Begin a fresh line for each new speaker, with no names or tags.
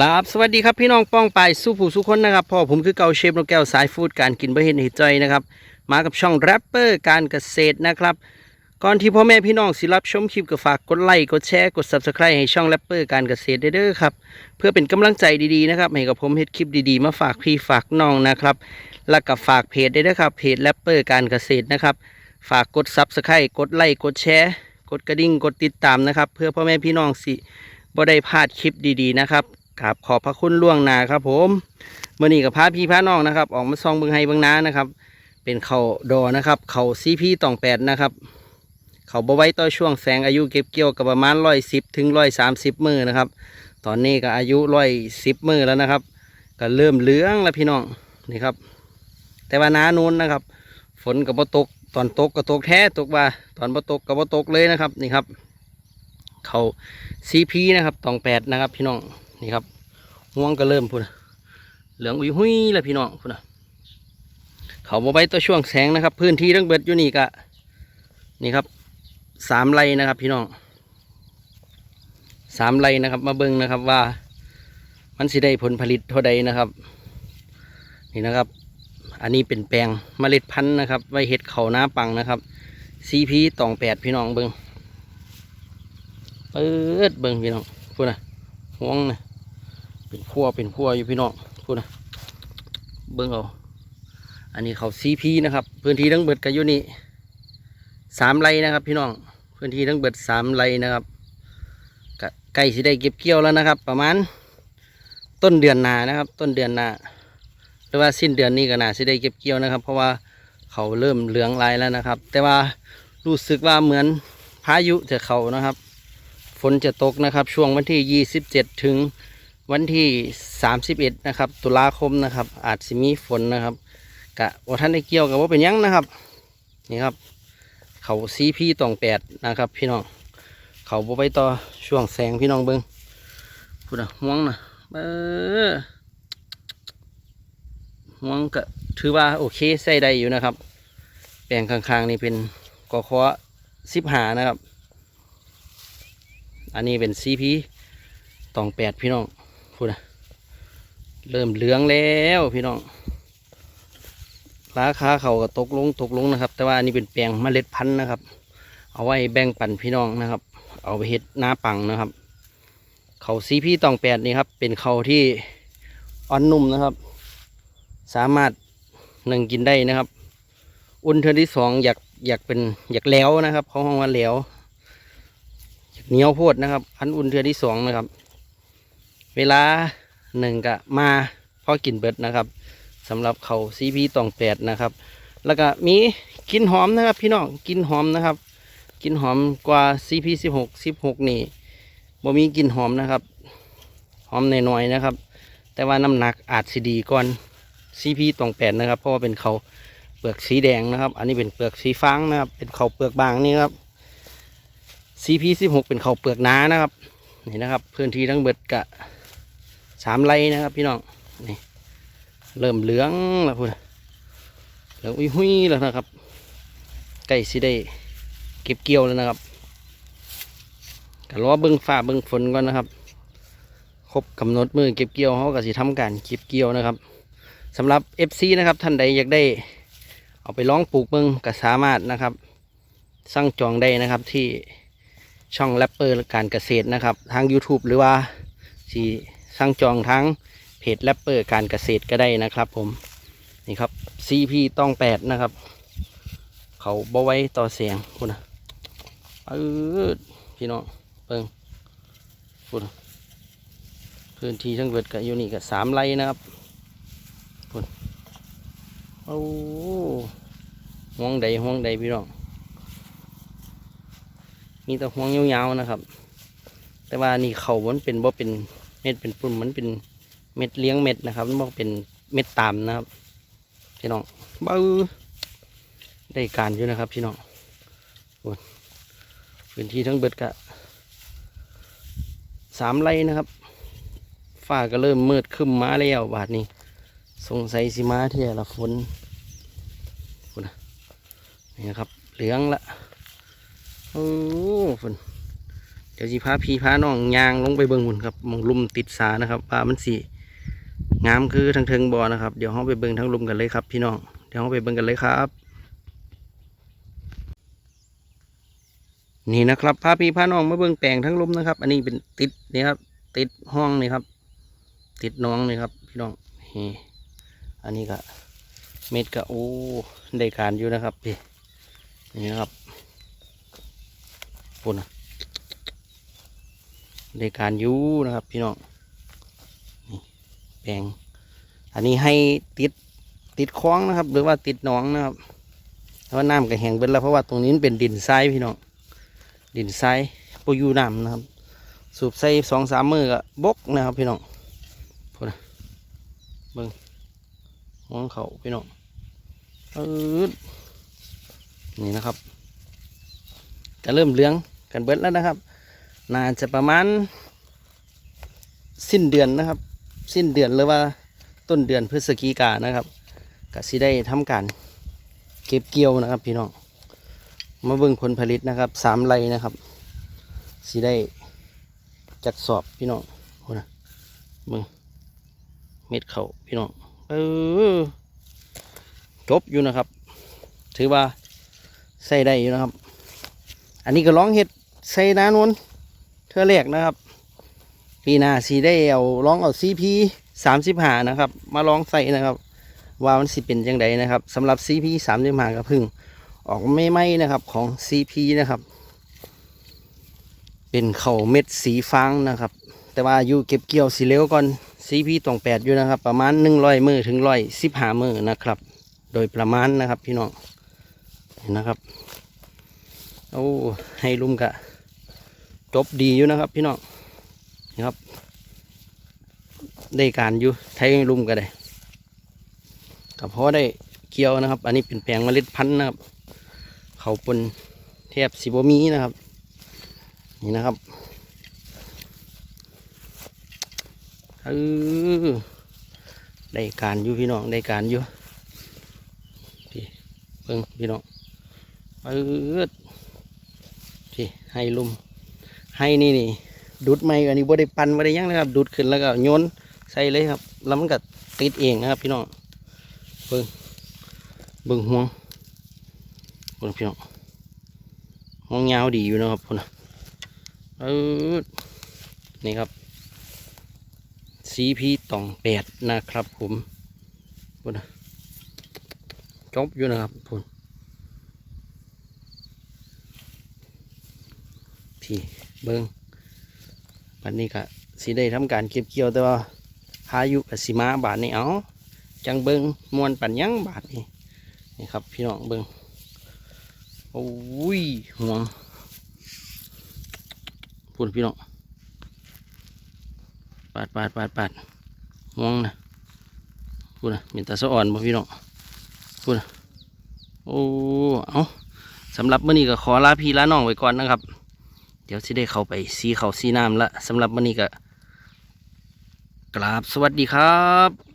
ครับสวัสดีครับพี่น้องป้องไปสู้ผู้สู้คนนะครับพ่อผมคือเกาเชฟนกแก้วสายฟูดการกินบะเห็นหิจอยนะครับมากับช่องแรปเปอร์การเกษตรนะครับ ก่อนที่พ่อแม่พี่น้องสิรับชมคลิปก็ฝากกดไลค์กดแชร์กด subscribe ให้ช่องแรปเปอร์การเกษตรเด้อครับเพื่อเป็นกำลังใจดีๆนะครับให้กับผมเฮ็ดคลิปดีๆ มาฝากพี่ฝากน้องนะครับแล้วก็ฝากเพจได้ด้วยครับเพจแรปเปอร์การเกษตรนะครับฝากกด subscribe กดไลค์กดแชร์กดกระดิ่งกดติดตามนะครับ เพื่อพ่อแม่พี่น้องสิบ่ได้พลาดคลิปดีๆนะครับ ครับขอบพระคุณล่วงหน้าครับ ผมเมื่อนี้กับพาพี่พาน้องนะครับ ออกมาซองเบิงไฮเบิงน้านะครับ เป็นเขาดอนะครับเขาซีพีตองแปดนะครับ เขาบไว้ต่อช่วงแสงอายุเก็บเกี่ยวกับประมาณร้อยสิบถึงร้อยสามสิบมือนะครับ ตอนนี้ก็อายุร้อยสิบมือแล้วนะครับ ก็เริ่มเหลืองแล้วพี่น้องนี่ครับ แต่ว่าน้านู้นนะครับ ฝนกับบ่ตกตอนตกก็ตกแท้ตกว่า ตอนบ่ตกกับบ่ตกเลยนะครับนี่ครับเขาซีพีนะครับตองแปดนะครับ พี่น้อง นี่ครับห่วงก็เริ่มพุ่นเหลืองอุ้ยหุ้ยแล้วพี่น้องพุ่นะเขาบไว้ตัวช่วงแสงนะครับ พื้นที่ทั้งเบิดอยู่นี่กะนี่ครับสามไร่นะครับพี่น้องสามไร่นะครับ มาเบิ่งนะครับว่า มันสิได้ผลผลิตเท่าใดนะครับ นี่นะครับ อันนี้เป็นแปลงเมล็ดพันธุ์นะครับ ไว้เห็ดเขาหน้าปังนะครับ CP ตองแปดพี่น้องเบิงเปิดเบิงพี่น้องพูดนะห่วงนะ เป็นพัวเป็นพัวอยู่พี่น้องพูดนะเบิงเอา อันนี้เขา CP นะครับ พื้นที่ทั้งเบิดกันอยู่นี่สามไร่นะครับ พี่น้อง พื้นที่ทั้งเบิดสามไร่นะครับก็ใกล้สิได้เก็บเกี่ยวแล้วนะครับ ประมาณต้นเดือนหนานะครับ ต้นเดือนหนาหรือว่าสิ้นเดือนนี้ก็น่าสิได้เก็บเกี่ยวนะครับ เพราะว่าเขาเริ่มเหลืองลายแล้วนะครับ แต่ว่ารู้สึกว่าเหมือนพายุจะเข้านะครับ ฝนจะตกนะครับ ช่วงวันที่ 27 ถึง วันที่31นะครับ ตุลาคมนะครับ อาจสิมีฝนนะครับกะว่าท่านได้เกี่ยวกับว่าเป็นยังนะครับ นี่ครับ เขาซีพีตองแปดนะครับ พี่น้อง เขาไปต่อช่วงแสงพี่น้องเบิงพูดนะห่วงนะเออห่วงก็ถือว่าโอเคใส่ได้อยู่นะครับ แปลงข้างๆนี่เป็นกอคอสิบหานะครับ อันนี้เป็นซีพีตองแปดพี่น้อง พูดนะเริ่มเหลืองแล้วพี่น้อง ราคาเขาก็ตกลงตกลงนะครับ แต่ว่าอันนี้เป็นแปลงเมล็ดพันธุ์นะครับ เอาไว้แบ่งปันพี่น้องนะครับ เอาไปเฮ็ดหน้าปังนะครับ เขาซีพีตองแปดนี่ครับ เป็นเขาที่อ่อนนุ่มนะครับ สามารถหนึ่งกินได้นะครับ อุ่นเทอที่สองอยากอยากเป็นอยากแล้วนะครับเขาห้องว่าแล้วเหนียวโพดนะครับ พันอุ่นเทือที่สองนะครับ เวลาหนึ่งกะมาพอกินเบิดนะครับสำหรับเขาซีพีตองแปดนะครับ แล้วก็มีกลินหอมนะครับ พี่น้องกลินหอมนะครับกลินหอมกว่าซีพีสิบหกสิบหกนี่บ่มีกลินหอมนะครับ หอมหน่อยๆนะครับ แต่ว่าน้ำหนักอาจสิดีก่อนซีพีตองแปดนะครับ เพราะว่าเป็นเขาเปลือกสีแดงนะครับ อันนี้เป็นเปลือกสีฟ้างนะครับ เป็นเขาเปลือกบางนี่ครับ CP สิบหกเป็นเขาเปลือกหนานะครับนี่นะครับ พื้นที่ทั้งเบิดกะ สามไร่นะครับพี่น้องนี่เริ่มเหลืองแล้วพูดเหลืองอุ้ยหุยแล้วนะครับใกล้สิได้เก็บเกี่ยวแล้วนะครับก็รอเบิ้งฟ้าเบิ้งฝนก่อนนะครับครบกำหนดมือเก็บเกี่ยวเขาก็สิทำการเก็บเกี่ยวนะครับสำหรับ FC นะครับท่านใดอยากได้ เอาไปลองปลูกเบิ้งก็สามารถนะครับ สั่งจองได้นะครับที่ช่องแรปเปอร์การเกษตรนะครับ ทาง YouTube หรือว่าสี สั่งจองทั้งเพจแรปเปอร์การเกษตรก็ได้นะครับผมนี่ครับ CP ต้องแปดนะครับ เขาบ่ไว้ต่อเสียงคุณนะเออพี่น้องเปิงคุณพื้นที่ทั้งเบิดกับยูนี่กับสามไร่นะครับคุณโอ้ห่วงใดห่วงใดพี่น้องมีแต่ห่วงยาวๆนะครับ แต่ว่านี่เขามันเป็นบ่เป็น ม็ดเป็นปุ่มมันเป็นเม็ดเลี้ยงเม็ดนะครับมันบ่เป็นเม็ดตามนะครับพี่น้องเบ้าได้การอยู่นะครับพี่น้องพื้นที่ทั้งเบิดกะสามไร่นะครับฟ้าก็เริ่มมืดขึ้นมาแล้วบาดนี้ สงสัยสิมาเที่ยละฝนคุณนะนี่นะครับเหลืองละโอ้ฝน เดี๋ยวสิพาพี่พาน้องยางลงไปเบิ่งหุ่นครับมองลุมติดสานะครับว่ามันสิงามคือทางเทิงบ่อนะครับเดี๋ยวเราไปเบิ่งทางลุมกันเลยครับ พี่น้องเดี๋ยวเราไปเบิ่งกันเลยครับ นี่นะครับพาพี่พาน้องมาเบิ่งแปลงทั้งลุมนะครับ อันนี้เป็นติดนี่ครับติดห้องนี่ครับ ติดน้องนี่ครับ พี่น้องนี่อันนี้ก็เม็ดก็โอ้ได้การอยู่นะครับพี่นี่นะครับปุ่นนะ ได้การยูนะครับ พี่น้องนี่แปลงอันนี้ให้ติดติดคล้องนะครับ หรือว่าติดหนองนะครับแต่ว่าน้ำก็แห้งเบิดแล้วเพราะว่าตรงนี้เป็นดินทรายพี่น้องดินทรายปอยู่น้ำนะครับ สูบใส่สองสามมือก็บกนะครับ พี่น้องพูดนะเบิ้งมองเขาพี่น้องเออนี่นะครับ จะเริ่มเลี้ยงกันเบิดแล้วนะครับ น่าจะประมาณ สิ้นเดือนนะครับ สิ้นเดือนหรือว่าต้นเดือนพฤศจิกานะครับก็สิได้ทำการเก็บเกี่ยวนะครับ พี่น้องมาเบิ่งผลผลิตนะครับสามไรนะครับสิได้จักสอบพี่น้องโหนะเบิ่งเม็ดเขาพี่น้องเออจบอยู่นะครับ ถือว่าใส่ได้อยู่นะครับ อันนี้ก็ร้องเห็ดใส่นานวน ท่าแรกนะครับ ปีหน้าสีได้เอาร้องเอาซีพีสามสิบหานะครับ มาลองใส่นะครับ ว่ามันสิเป็นยังไงนะครับสำหรับซีพีสามสิบหาก็เพึ่งออกไม่ไหมนะครับของ CP นะครับ เป็นเข่าเม็ดสีฟางนะครับ แต่ว่าอยู่เก็บเกี่ยวสีเหลวก่อน CP ตองแปดอยู่นะครับ ประมาณหนึ่งร้อยมือถึงร้อยสิบห้ามือนะครับ โดยประมาณนะครับพี่น้องเห็นนะครับ โอ้ให้ลุ่มกะ จบดีอยู่นะครับ พี่น้องนี่ครับ ได้การอยู่ไทยลุมก็ได้ก็พอได้เกี่ยวนะครับ อันนี้เป็นแปลงเมล็ดพันธุ์นะครับ เขาปนแทบสิบมีนะครับ นี่นะครับเออได้การอยู่พี่น้องได้การอยู่พี่เบิ่งพี่น้องเออพี่ให้ลุ่ม ให้นี่นี่ดูดไม่อันนี้บ่ได้ปันบ่ได้ยังนะครับ ดูดขึ้นแล้วก็โยนใส่เลยครับ แล้วมันก็ติดเองนะครับ พี่น้องเบิ่งเบิ่งห่วงเบิ่งพี่น้องห้องยาวดีอยู่นะครับพุ่นะเออนี่ครับ CP ตองแปดนะครับผมพุ่นะจบอยู่นะครับพุ่นพี่ เบิ้งวันนี้ก็สิได้ทำการเก็บเกี่ยวแต่ว่าพายุกับสิมาบาทนี่เอาจังเบิ้งมวนปัญญังบาทนี่นี่ครับพี่น้องเบิ้งโอ้ยห่วงพูดพี่น้องปาดปาดปาดปาดห่วงนะพูดนะมีตาสะอ่อนบ่พี่น้องพูดนะโอ้เอาสำหรับเมื้อนี้ก็ขอลาพี่ลาน้องไว้ก่อนนะครับ เดี๋ยวสิได้เข้าไปซีเขาซีน้ำละสำหรับวันนี้ก็กราบสวัสดีครับ